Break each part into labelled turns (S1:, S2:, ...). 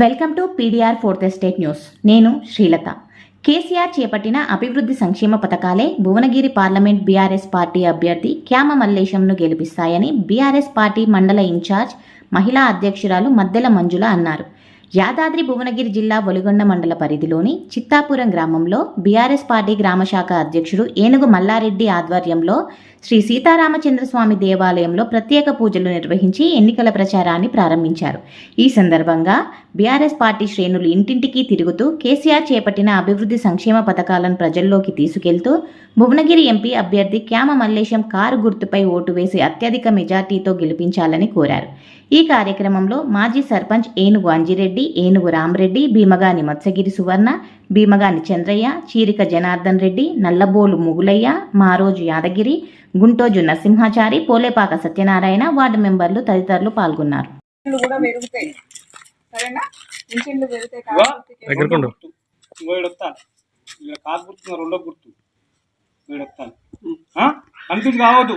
S1: Welcome to PDR fourth estate news. నేను శ్రీలత. కేసీఆర్ చేపట్టిన అభివృద్ధి సంక్షేమ పథకాలే భువనగిరి పార్లమెంట్ బీఆర్ఎస్ పార్టీ అభ్యర్థి క్యామ మల్లేశంను గెలిపిస్తాయని బీఆర్ఎస్ పార్టీ మండల ఇన్ఛార్జ్ మహిళా అధ్యక్షురాలు మద్దెల మంజుల అన్నారు. యాదాద్రి భువనగిరి జిల్లా ఒలిగొండ మండల పరిధిలోని చిత్తాపురం గ్రామంలో బీఆర్ఎస్ పార్టీ గ్రామశాఖ అధ్యక్షుడు ఏనుగు మల్లారెడ్డి ఆధ్వర్యంలో శ్రీ సీతారామచంద్రస్వామి దేవాలయంలో ప్రత్యేక పూజలు నిర్వహించి ఎన్నికల ప్రచారాన్ని ప్రారంభించారు. ఈ సందర్భంగా బీఆర్ఎస్ పార్టీ శ్రేణులు ఇంటింటికి తిరుగుతూ కేసీఆర్ చేపట్టిన అభివృద్ధి సంక్షేమ పథకాలను ప్రజల్లోకి తీసుకెళ్తూ భువనగిరి ఎంపీ అభ్యర్థి క్యామ మల్లేశం కారు గుర్తుపై ఓటు వేసి అత్యధిక మెజార్టీతో గెలిపించాలని కోరారు. ఈ కార్యక్రమంలో మాజీ సర్పంచ్ ఏనుగు అంజిరెడ్డి ఏనుగు రామరెడ్డి భీమగాని మత్స్యగిరి సువర్ణ భీమగాని చంద్రయ్య చీరిక జనార్దన్ రెడ్డి నల్లబోలు ముగులయ్య మారోజు యాదగిరి గుంటోజు నరసింహాచారి పోలేపాక సత్యనారాయణ వార్డు మెంబర్లు తదితరులు పాల్గొన్నారు.
S2: సరేనా?
S3: దగ్గరకుండు
S4: వీడొస్తాను వీళ్ళ రెండో గుర్తు. వీడొస్తాను కావద్దు.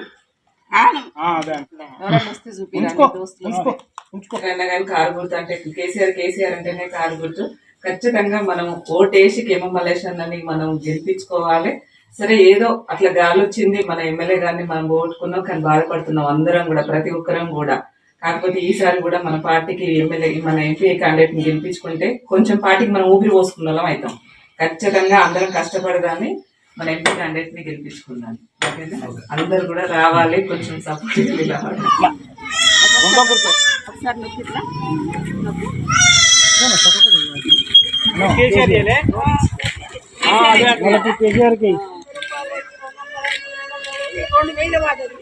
S2: కారు గుర్తు అంటే కేసీఆర్ కేసీఆర్ అంటేనే కారు గుర్తు. ఖచ్చితంగా మనం ఓటేసి కేమ మలేషన్ అని మనం గెలిపించుకోవాలి. సరే ఏదో అట్లా గాలి వచ్చింది మన ఎమ్మెల్యే గారిని మనం ఓటుకున్నాం కానీ బాధపడుతున్నాం అందరం కూడా ప్రతి ఒక్కరం కూడా. కాకపోతే ఈసారి కూడా మన పార్టీకి ఎమ్మెల్యే మన ఎంపీ క్యాండిడేట్ని గెలిపించుకుంటే కొంచెం పార్టీకి మనం ఊపిరి పోసుకున్న వాళ్ళం అవుతాం. ఖచ్చితంగా అందరం కష్టపడదాన్ని. మన ఎంపీ క్యాండిడేట్ని గెలిపించుకుందాం ఓకేనా అందరు కూడా రావాలి కొంచెం సపోర్ట్ రావాలి.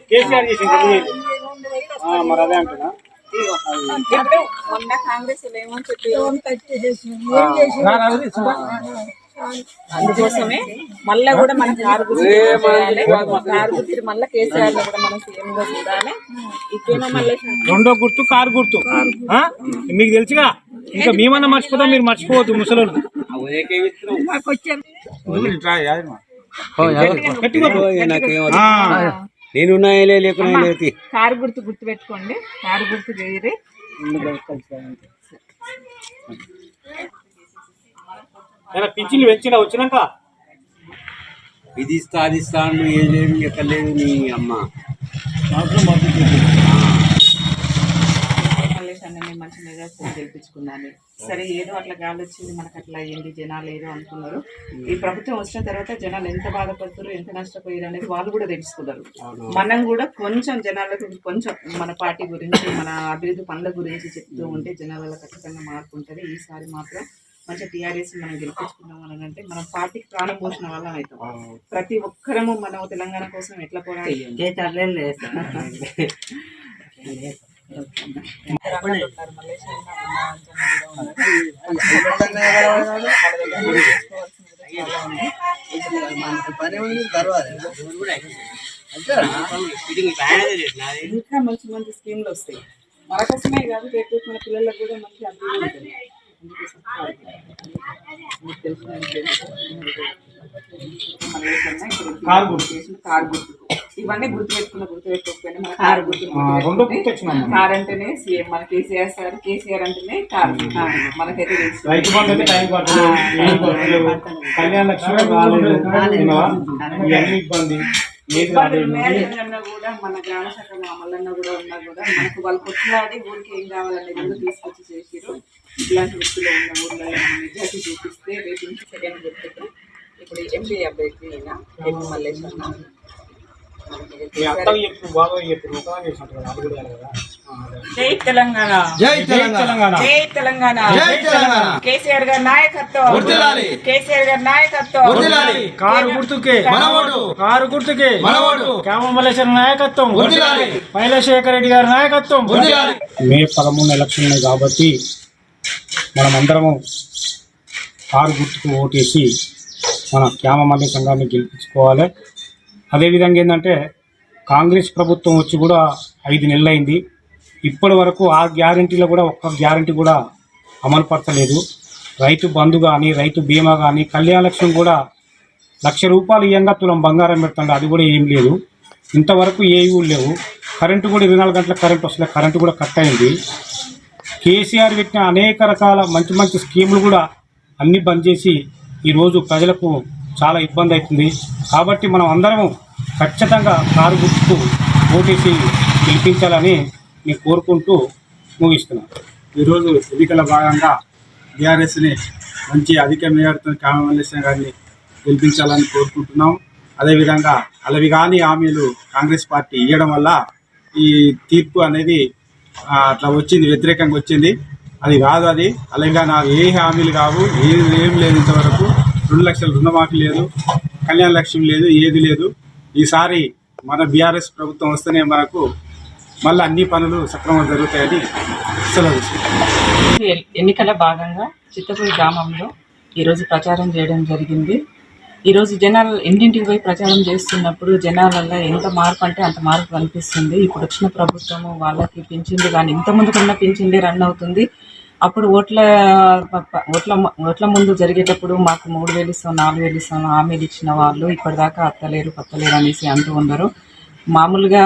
S4: కేసీఆర్ చేసింది మరి అదే అంటున్నా.
S2: మొన్న కాంగ్రెస్ ఏమని చెప్పి అందుకోసమే మళ్ళా కూడా మన కారు గుర్తు చేయాలి. కారు గుర్తు. మళ్ళా కేసీఆర్లో కూడా మనం సీఎం గా చూడాలి. ఇకేమో మళ్ళీ
S4: రెండో గుర్తు కారు గుర్తు? మీకు తెలుసుగా? ఇంకా మేమన్నా మర్చిపోతాం మీరు మర్చిపోవద్దు
S3: లేకున్నా లేతి
S2: కారు గుర్తు గుర్తు పెట్టుకోండి కారు గుర్తు చేయరు
S4: ఏమైనా పింఛన్లు పెంచిన వచ్చినాక?
S3: ఇది ఇస్తా అది ఇస్తా నువ్వు ఏం లేదు ఎక్కడ లేదు నీ అమ్మ
S2: అన్నని మంచి గెలిపించుకున్నాను. సరే ఏదో అట్లా గాలి వచ్చింది మనకు అట్లా అయ్యింది జనాలు ఏదో అనుకున్నారు. ఈ ప్రభుత్వం వచ్చిన తర్వాత జనాలు ఎంత బాధపడుతారు ఎంత నష్టపోయారు అనేది వాళ్ళు కూడా తెలుసుకున్నారు. మనం కూడా కొంచెం జనాలకు కొంచెం మన పార్టీ గురించి మన అభివృద్ధి పనుల గురించి చెప్తూ ఉంటే జనాలలో ఖచ్చితంగా మార్పు ఉంటుంది. ఈసారి మాత్రం మంచి టీఆర్ఎస్ మనం గెలిపించుకున్నాం అని అంటే మన పార్టీకి ప్రాణం పోసిన వాళ్ళం అవుతాం ప్రతి ఒక్కరము మనం తెలంగాణ కోసం ఎట్లా పోరాడి ఇంకా మంచి మంచి స్కీమ్లు వస్తాయి. మన కోసమే కాదు రేపు మన పిల్లలకు కూడా మంచి అభివృద్ధి ఉంటుంది.
S4: కారు గుర్తు.
S2: కార్ గుర్తు. ఇవన్నీ గుర్తు పెట్టుకున్న గుర్తు పెట్టుకోకపోయినా మన కార్ గుర్తు
S4: ఆ, రెండో గుర్తు వచ్చినాం
S2: కార్ అంటేనే సీఎం. మన కేసీఆర్ సార్ కేసీఆర్ అంటేనే కార్. మనకైతే తెలుసు. ఇబ్బందులు లేదన్నా కూడా మన గ్రామ శాఖ మామూలన్నా కూడా ఉన్నా కూడా మనకు వాళ్ళు కొట్లాడి ఊరికి ఏం కావాలనేది కూడా తీసుకొచ్చి చేసిరు ఇట్లాంటి వృత్తిలో ఉన్న మెజార్టీ చూపిస్తే రేపు నుంచి సెకండ్ చెప్తే ఇప్పుడు ఎంపీ అభ్యర్థి ఈయన ఎంపీ మల్లేష్ అన్న
S4: చెప్పు బాబాయ్ చెప్పు కదా.
S2: జై తెలంగాణ
S3: జై
S4: తెలంగాణ
S2: జై తెలంగాణ
S3: జై తెలంగాణ
S2: కేసీఆర్ గారి నాయకత్వం
S3: వర్ధిల్లాలి.
S2: కేసీఆర్ గారి నాయకత్వం
S3: వర్ధిల్లాలి.
S4: కారు గుర్తుకే
S3: మన ఓటు.
S4: కారు గుర్తుకే
S3: మన ఓటు.
S4: క్యామమలేశ్వర నాయకత్వం
S3: వర్ధిల్లాలి.
S4: పైలశేఖర రెడ్డి గారి నాయకత్వం
S3: వర్ధిల్లాలి.
S4: మే పదమూడు ఎలక్షన్ కాబట్టి మనమందరము కారు గుర్తుకు ఓటేసి మన క్యామమల్లి సంఘాన్ని గెలిపించుకోవాలి అదేవిధంగా ఏంటంటే కాంగ్రెస్ ప్రభుత్వం వచ్చి కూడా ఐదు నెలలు అయింది ఇప్పటి వరకు ఆ గ్యారంటీలో కూడా ఒక్క గ్యారంటీ కూడా అమలు పరచలేదు రైతు బంధు కానీ రైతు బీమా కానీ కళ్యాణ లక్ష్యం కూడా లక్ష రూపాయలు ఇయ్యంగా తులం బంగారం పెడుతుంది అది కూడా ఏం లేదు. ఇంతవరకు ఏవి లేవు. కరెంటు కూడా ఇరవై నాలుగు గంటల కరెంట్ వస్తుంది కరెంటు కూడా కట్ అయింది. కేసీఆర్ పెట్టిన అనేక రకాల మంచి మంచి స్కీములు కూడా అన్నీ బంద్ చేసి ఈరోజు ప్రజలకు చాలా ఇబ్బంది అవుతుంది. కాబట్టి మనం అందరము ఖచ్చితంగా కారు గుర్తుకు ఓటేసి గెలిపించాలని నేను కోరుకుంటూ ముగిస్తున్నాను
S5: ఈరోజు ఎన్నికల భాగంగా బీఆర్ఎస్ని మంచి అధిక మేయర్తో కామల్లేశ్వర గారిని గెలిపించాలని కోరుకుంటున్నాం. అదేవిధంగా అలవి కాని హామీలు కాంగ్రెస్ పార్టీ ఇవ్వడం వల్ల ఈ తీర్పు అనేది అట్లా వచ్చింది వ్యతిరేకంగా వచ్చింది. అది కాదు అది. అలాగే నాకు ఏ హామీలు కావు ఏది ఏం లేదు ఇంతవరకు. రెండు లక్షల రుణమాఫీ లేదు కళ్యాణ లక్ష్యం లేదు ఏది లేదు. ఈసారి మన బీఆర్ఎస్ ప్రభుత్వం వస్తేనే మనకు మళ్ళీ అన్ని పనులు సక్రమంగా జరుగుతాయని సెలవు
S2: ఎన్నికల భాగంగా చిత్తపూడి గ్రామంలో ఈరోజు ప్రచారం చేయడం జరిగింది. ఈరోజు జనాలు ఇంటింటికి పోయి ప్రచారం చేస్తున్నప్పుడు జనాలల్లో ఎంత మార్పు అంటే అంత మార్పు కనిపిస్తుంది. ఇప్పుడు వచ్చిన ప్రభుత్వము వాళ్ళకి పింఛన్లు కానీ ఇంత కన్నా పింఛన్లే రన్ అవుతుంది. అప్పుడు ఓట్ల ఓట్ల ఓట్ల ముందు జరిగేటప్పుడు మాకు మూడు వేలు ఇస్తాం నాలుగు వేలు ఇస్తాం హామీలు ఇచ్చిన వాళ్ళు ఇప్పటిదాకా అత్తలేరు పత్తలేరు అనేసి అంటూ ఉన్నారు మామూలుగా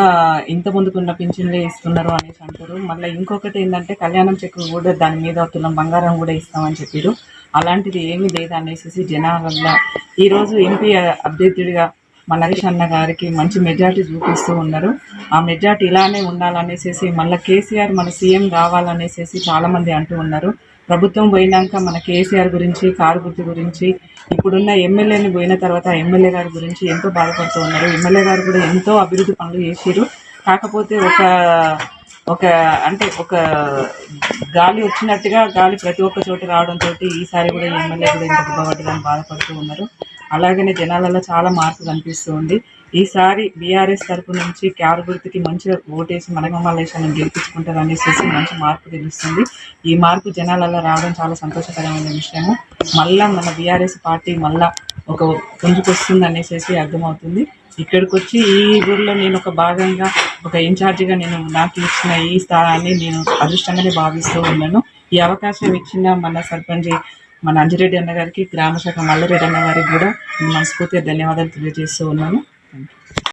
S2: ఇంత ముందుకున్న పింఛన్లే ఇస్తున్నారు అనేసి అంటారు. మళ్ళీ ఇంకొకటి ఏంటంటే కళ్యాణం చెక్కు కూడా దాని మీద తులం బంగారం కూడా ఇస్తామని చెప్పారు. అలాంటిది ఏమీ లేదు అనేసి జనాలల్లో ఈరోజు ఎంపీ అభ్యర్థుడిగా మన నరేష్ అన్న గారికి మంచి మెజార్టీ చూపిస్తూ ఉన్నారు. ఆ మెజార్టీ ఇలానే ఉండాలనేసి మళ్ళీ కేసీఆర్ మన సీఎం కావాలనేసి చాలామంది అంటూ ఉన్నారు. ప్రభుత్వం పోయినాక మన కేసీఆర్ గురించి కారు గుర్తు గురించి ఇప్పుడున్న ఎమ్మెల్యేని పోయిన తర్వాత ఎమ్మెల్యే గారి గురించి ఎంతో బాధపడుతూ ఉన్నారు. ఎమ్మెల్యే గారు కూడా ఎంతో అభివృద్ధి పనులు చేశారు కాకపోతే ఒక ఒక అంటే ఒక గాలి వచ్చినట్టుగా గాలి ప్రతి ఒక్క చోట రావడంతో ఈసారి కూడా ఎమ్మెల్యే కూడా ఇంత దెబ్బపడ్డదని బాధపడుతూ ఉన్నారు. అలాగనే జనాలలో చాలా మార్పు కనిపిస్తూ ఉంది ఈసారి బీఆర్ఎస్ తరపు నుంచి క్యార్ గుర్తుకి మంచిగా ఓటేసి మనగమల్లేశాన్ని గెలిపించుకుంటారు అనేసి మంచి మార్పు తెలుస్తుంది. ఈ మార్పు జనాలలో రావడం చాలా సంతోషకరమైన విషయము. మళ్ళా మన బీఆర్ఎస్ పార్టీ మళ్ళా ఒక పుంజుకొస్తుంది అనేసి అర్థమవుతుంది. ఇక్కడికి వచ్చి ఈ ఊర్లో నేను ఒక భాగంగా ఒక ఇన్ఛార్జిగా నేను నాకు ఇచ్చిన ఈ స్థానాన్ని నేను అదృష్టంగానే భావిస్తూ ఉన్నాను. ఈ అవకాశం ఇచ్చిన మన సర్పంచ్ మన అంజిరెడ్డి అన్న గారికి గ్రామ శాఖ మల్లారెడ్డి అన్న గారికి కూడా మనస్ఫూర్తిగా ధన్యవాదాలు తెలియజేస్తూ ఉన్నాను.